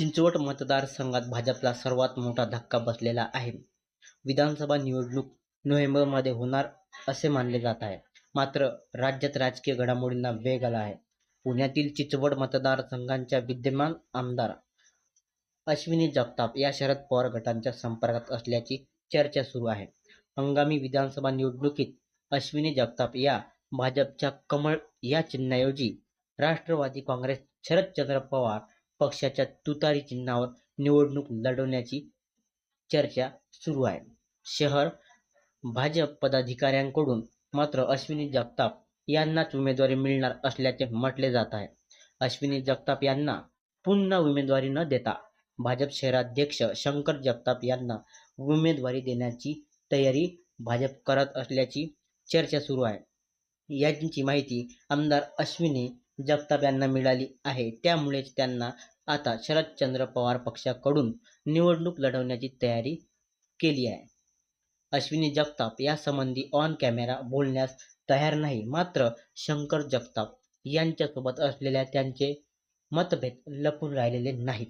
चिंचवड मतदारसंघात भाजपला सर्वात मोठा धक्का बसलेला आहे. विधानसभा निवडणूक नोव्हेंबरमध्ये होणार असे मानले जात आहे. मात्र राज्यात राजकीय घडामोडींना वेग आला आहे. पुण्यातील चिंचवड मतदारसंघांच्या विद्यमान आमदार अश्विनी जगताप या शरद पवार गटांच्या संपर्कात असल्याची चर्चा सुरू आहे. हंगामी विधानसभा निवडणुकीत अश्विनी जगताप या भाजपच्या कमळ या चिन्हाऐवजी राष्ट्रवादी काँग्रेस शरदचंद्र पवार पक्षाच्या तुतारी चिन्हावर निवडणूक लढवण्याची चर्चा सुरू आहे. शहर भाजप पदाधिकाऱ्यांकडून मात्र अश्विनी जगताप यांनाच उमेदवारी मिळणार असल्याचे म्हटले जात आहे. अश्विनी जगताप यांना पुन्हा उमेदवारी न देता भाजप शहराध्यक्ष शंकर जगताप यांना उमेदवारी देण्याची तयारी भाजप करत असल्याची चर्चा सुरू आहे. याची माहिती आमदार अश्विनी जगताप यांना मिळाली आहे. त्यामुळेच त्यांना आता शरदचंद्र पवार पक्षाकडून निवडणूक लढवण्याची तयारी केली आहे. अश्विनी जगताप यासंबंधी ऑन कॅमेरा बोलण्यास तयार नाही. मात्र शंकर जगताप यांच्यासोबत असलेल्या त्यांचे मतभेद लपून राहिलेले नाहीत.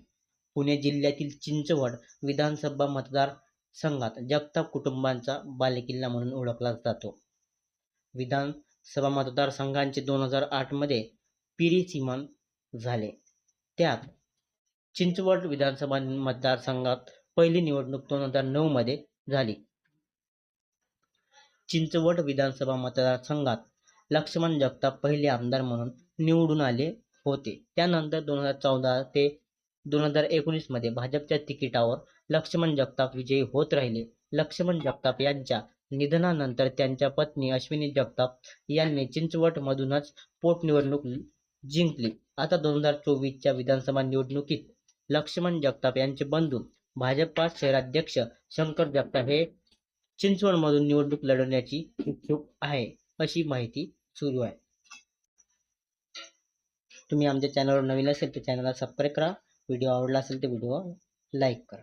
पुणे जिल्ह्यातील चिंचवड विधानसभा मतदारसंघात जगताप कुटुंबांचा बालेकिल्ला म्हणून ओळखला जातो. विधानसभा मतदारसंघांचे दोन हजार आठमध्ये पिरिसिमन झाले. त्यात चिंचवड विधानसभा मतदारसंघात पहिली निवडणूक दोन हजार नऊमध्ये झाली. चिंचवड विधानसभा मतदारसंघात लक्ष्मण जगताप पहिले आमदार म्हणून निवडून आले होते. त्यानंतर दोन हजार चौदा ते दोन हजार एकोणीसमध्ये भाजपच्या तिकिटावर लक्ष्मण जगताप विजयी होत राहिले. लक्ष्मण जगताप यांच्या निधनानंतर त्यांच्या पत्नी अश्विनी जगताप यांनी चिंचवटमधूनच पोटनिवडणूक जिंकली. आता दोन हजार चोवीसच्या विधानसभा निवडणुकीत लक्ष्मण जगताप यांचे बंधू भाजपा शहराध्यक्ष शंकर जगताप हे चिंचवडमधून निवडणूक लढवण्याची इच्छुक आहे, अशी माहिती सुरू आहे. तुम्ही आमच्या चॅनलवर नवीन असेल तर चॅनलला सबस्क्राईब करा. व्हिडिओ आवडला असेल तर व्हिडिओ लाईक करा.